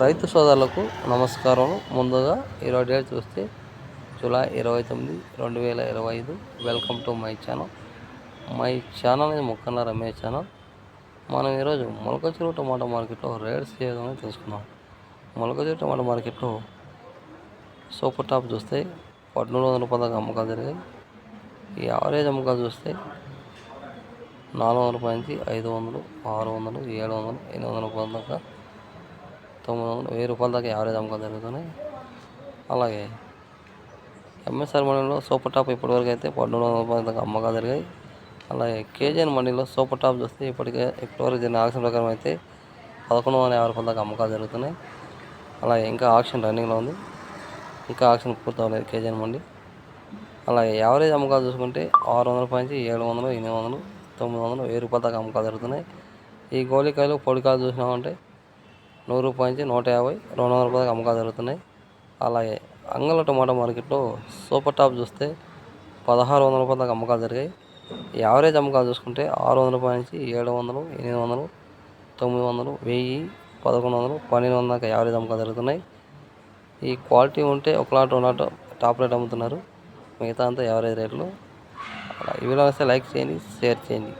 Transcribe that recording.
రైతు సోదరులకు నమస్కారం. ముందుగా ఈరోజు డేట్ చూస్తే జూలై ఇరవై తొమ్మిది రెండు వేల ఇరవై ఐదు. Welcome to my channel. My channel ఇది ముక్కన్న రమేష్ ఛానల్. మనం ఈరోజు మొలకచూరు టమాటా మార్కెట్లో రేట్స్ ఏ తెలుసుకుందాం మొలకచెరువు టమాటా మార్కెట్లో సూపర్ టాప్ చూస్తే పద్మూడు వందల రూపాయల దాకా అమ్మకాలు జరిగాయి. ఈ యావరేజ్ అమ్మకాలు చూస్తే నాలుగు వందల రూపాయల నుంచి ఐదు వందలు ఆరు వందలు ఏడు వందలు ఎనిమిది వందల రూపాయల దాకా తొమ్మిది వందలు వెయ్యి రూపాయల దాకా యావరేజ్ అమ్మకాలు జరుగుతున్నాయి అలాగే ఎంఎస్ఆర్ మండలిలో సూపర్ టాప్ ఇప్పటివరకు అయితే పన్నెండు వందల రూపాయల దాకా అమ్మకాలు జరిగాయి. అలాగే కేజీఎన్ మండలిలో సూపర్ టాప్ చూస్తే ఇప్పటికే ఇప్పటివరకు జరిగిన ఆక్షన్ ప్రకారం అయితే పదకొండు వందల యాభై రూపాయల దాకా అమ్మకాలు జరుగుతున్నాయి. అలాగే ఇంకా ఆక్షన్ రన్నింగ్లో ఉంది. ఇంకా ఆక్షన్ పూర్తవలేదు కేజీఎన్ మండి అలాగే యావరేజ్ అమ్మకాలు చూసుకుంటే ఆరు వందల రూపాయల నుంచి ఏడు వందలు ఎనిమిది వందలు తొమ్మిది వందలు వెయ్యి రూపాయల దాకా అమ్మకాలు జరుగుతున్నాయి. ఈ గోళికాయలు పొడికాయలు చూసినామంటే నూరు రూపాయల నుంచి నూట యాభై రెండు వందల రూపాయలకు అమ్మకాలు జరుగుతున్నాయి. అలాగే అంగళ టమాటా మార్కెట్లో సూపర్ టాప్ చూస్తే పదహారు వందల రూపాయల దాకా అమ్మకాలు జరిగాయి. యావరేజ్ అమ్మకాలు చూసుకుంటే ఆరు వందల రూపాయల నుంచి ఏడు వందలు ఎనిమిది వందలు తొమ్మిది వందలు వెయ్యి పదకొండు వందలు పన్నెండు వందల దాకా యావరేజ్ అమ్మకాలు జరుగుతున్నాయి. ఈ క్వాలిటీ ఉంటే ఒక లాట్ రెండు లాట్ టాప్ రేట్ అమ్ముతున్నారు. మిగతా అంతా యావరేజ్ రేట్లు. అలా ఈ వీడియో వస్తే లైక్ చేయండి షేర్ చేయండి.